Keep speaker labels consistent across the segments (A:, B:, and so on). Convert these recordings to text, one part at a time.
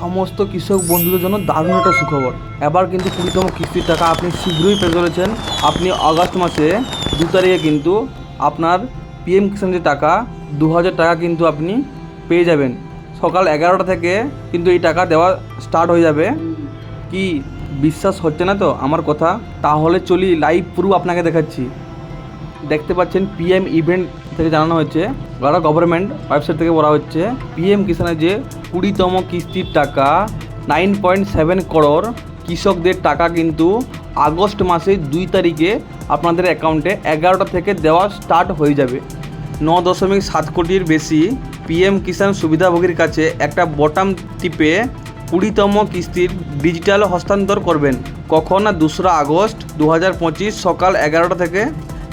A: সমস্ত কৃষক বন্ধুদের জন্য দারুণ একটা সুখবর। এবার কিন্তু কুড়িতম কিস্তির টাকা আপনি শীঘ্রই পেয়ে চলেছেন আপনি আগস্ট মাসে দু তারিখে কিন্তু আপনার পিএম কিষাণ যে টাকা দু হাজার টাকা কিন্তু আপনি পেয়ে যাবেন। সকাল এগারোটা থেকে কিন্তু এই টাকা দেওয়া স্টার্ট হয়ে যাবে। কি বিশ্বাস হচ্ছে না তো আমার কথা? তাহলে চলি লাইভ প্রুফ আপনাকে দেখাচ্ছি। দেখতে পাচ্ছেন পিএম ইভেন্ট থেকে জানানো হচ্ছে গাড়া গভর্নমেন্ট ওয়েবসাইট থেকে বলা হচ্ছে পিএম কিষানের যে কুড়িতম কিস্তির টাকা নাইন পয়েন্ট সেভেন করোড় কৃষকদের টাকা কিন্তু আগস্ট মাসের দুই তারিখে আপনাদের অ্যাকাউন্টে এগারোটা থেকে দেওয়া স্টার্ট হয়ে যাবে। ন দশমিক সাত কোটির বেশি পিএম কিষাণ সুবিধাভোগীর কাছে একটা বটাম টিপে কুড়িতম কিস্তির ডিজিটাল হস্তান্তর করবেন। কখন? না, দোসরা আগস্ট দু হাজার পঁচিশ সকাল এগারোটা থেকে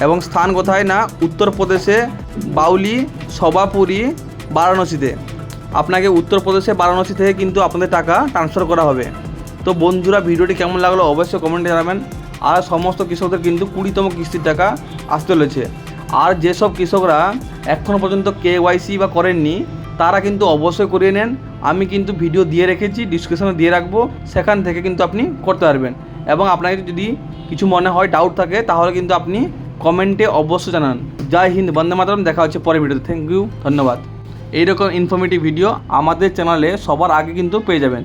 A: এবং স্থান কোথায় না? উত্তরপ্রদেশে বাউলি, সভাপুরি, বারাণসীতে। আপনাকে উত্তরপ্রদেশে বারাণসী থেকে কিন্তু আপনাদের টাকা ট্রান্সফার করা হবে। তো বন্ধুরা, ভিডিওটি কেমন লাগল অবশ্যই কমেন্টে জানাবেন। আর সমস্ত কৃষকদের কিন্তু কুড়িতম কিস্তির টাকা আসতে চলেছে। আর যেসব কৃষকরা এখনও পর্যন্ত কে ওয়াইসি বা করেননি, তারা কিন্তু অবশ্যই করিয়ে নেন। আমি কিন্তু ভিডিও দিয়ে রেখেছি ডিসক্রিপশনে দিয়ে রাখব। সেখান থেকে কিন্তু আপনি করতে পারবেন। এবং আপনাকে যদি কিছু মনে হয় ডাউট থাকে, তাহলে কিন্তু আপনি কমেন্টে অবশ্যই জানান। জয় হিন্দ, বন্দে মাতরম, দেখা হচ্ছে পরের ভিডিওতে। থ্যাংক ইউ ধন্যবাদ। এইরকম ইনফরমেটিভ ভিডিও আমাদের চ্যানেলে সবার আগে কিন্তু পেয়ে যাবেন।